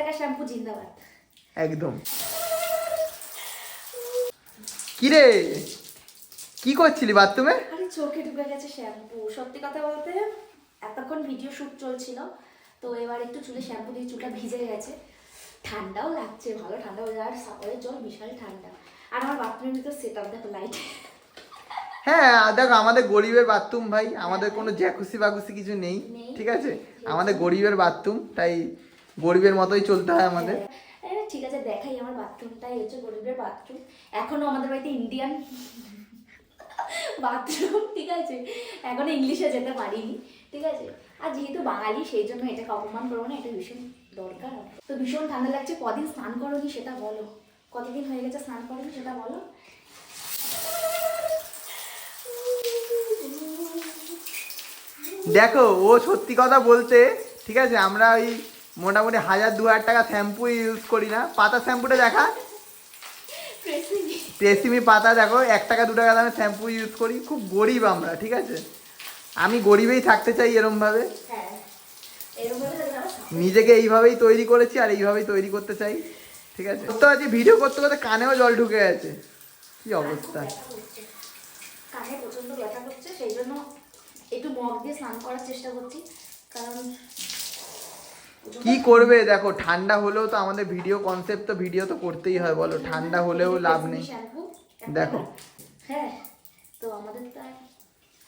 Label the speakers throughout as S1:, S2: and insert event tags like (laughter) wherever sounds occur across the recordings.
S1: টাকা শ্যাম্পু জিন্দাবাদ।
S2: একদম। কিরে? কি করছিলি বাথরুমে?
S1: আরে চোখে ঢুকে গেছে শ্যাম্পু। সত্যি কথা বলতে এতক্ষণ ভিডিও শুট চলছিল তো এবার একটু চুলে শ্যাম্পু দিয়ে চুলটা ভিজে গেছে। ঠান্ডাও লাগছে ভালো ঠান্ডা হয়ে যায় আর সাগরের জল বিশাল ঠান্ডা। আর আমার বাথরুমের ভিতর সেট আপ দেখো লাইট
S2: হ্যাঁ দেখো আমাদের গরিবের বাথরুম ভাই আমাদের কোনো জ্যাকুসি বাকুসি কিছু নেই। ঠিক আছে। আমাদের গরিবের বাথরুম তাই গরিবের মতোই চলতে হয় আমাদের।
S1: হ্যাঁ, ঠিক আছে দেখাই আমার বাথরুমটাই হচ্ছে গরিবের বাথরুম এখনও আমাদের বাড়িতে ইন্ডিয়ান বাথরুম (laughs) ঠিক আছে? এখনও ইংলিশে যেতে পারিনি ঠিক আছে? আর যেহেতু বাঙালি সেই জন্য এটাকে অপমান করব না এটা ভীষণ দরকার। তো ভীষণ ঠান্ডা লাগছে কদিন স্নান করোনি সেটা বলো। কতদিন হয়ে গেছে স্নান করোনি সেটা বলো।
S2: দেখো ও সত্যি কথা বলতে ঠিক আছে আমরা ওই মোটামুটি হাজার দু হাজার টাকা শ্যাম্পু ইউজ করি না। পাতা শ্যাম্পুটা দেখা. ট্রেসিমি পাতা দেখো, এক টাকা, দু টাকা দামে শ্যাম্পু ইউজ করি। খুব গরিব আমরা, ঠিক আছে? আমি গরিবেই থাকতে চাই এরমভাবে। নিজেকে এইভাবেই তৈরি করেছি আর এইভাবেই তৈরি করতে চাই, ঠিক আছে? তো আজ ভিডিও করতে করতে কানেও জল ঢুকে গেছে। কি অবস্থা?
S1: একটু মগ দিয়ে স্নান করার চেষ্টা করছি, কারণ
S2: কি করবে? দেখো ঠান্ডা হলেও তো আমাদের ভিডিও কনসেপ্ট তো ভিডিও তো করতেই হয় বলো। ঠান্ডা হলেও লাভ নেই। দেখো।
S1: হ্যাঁ তো আমাদের তো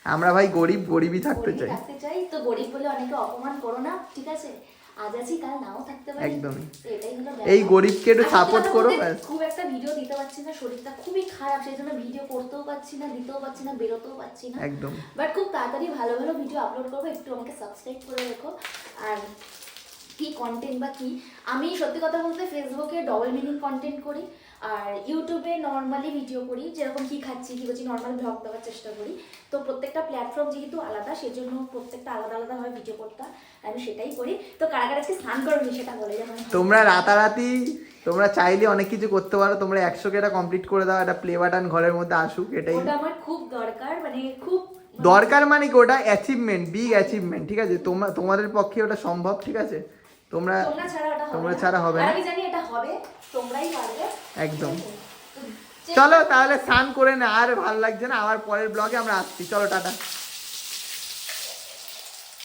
S2: আমরা ভাই গরিব গরিবই থাকতে চাই।
S1: থাকতে চাই তো গরিব বলে অনেকে অপমান করো না ঠিক আছে? আজ আছি কাল নাও থাকতে পারি।
S2: একদমই।
S1: তো এটাই হলো
S2: এই গরিবকে একটু
S1: কথা
S2: করো, ব্যাস।
S1: খুব একটা ভিডিও দিতে পারছি না শরীরটা খুবই খারাপ সেই জন্য ভিডিও করতেও পারছি না দিতেও পারছি না বেরোতেও পারছি না।
S2: একদম।
S1: বাট খুব তাড়াতাড়ি ভালো ভালো ভিডিও আপলোড করব একটু আমাকে সাবস্ক্রাইব করে রেখো। আর কি কন্টেন্ট বা কি আমি সত্যি কথা বলতে ফেসবুকে ডবল মিনিং কন্টেন্ট করি আর ইউটিউবে নর্মালি ভিডিও করি যেরকম কি খাচ্ছি কি করছি নর্মাল ব্লগ দেওয়ার চেষ্টা করি। তো প্রত্যেকটা প্ল্যাটফর্ম যেহেতু আলাদা সেজন্য প্রত্যেকটা আলাদা আলাদা হয় ভিডিও করতে। আমি সেটাই করি। তো কারা কারা আজকে স্নান করবি সেটা বলে যেমন
S2: তোমরা রাতারাতি তোমরা চাইলে অনেক কিছু করতে পারো তোমরা একশো এটা কমপ্লিট করে দাও একটা প্লে বাটন ঘরের মধ্যে আসুক এটাই।
S1: ওটা আমার খুব দরকার মানে খুব
S2: দরকার মানে কি ওটা অ্যাচিভমেন্ট বিগ অ্যাচিভমেন্ট ঠিক আছে? তোমার তোমাদের পক্ষে ওটা সম্ভব ঠিক আছে? তোমরা
S1: তোমরা ছাড়া হবে না। আমি জানি এটা হবে তোমরাই পারবে।
S2: একদম। চলো তাহলে স্নান করে না আর ভালো লাগছে না। আবার পরের ব্লগে আমরা আসছি। চলো টাটা।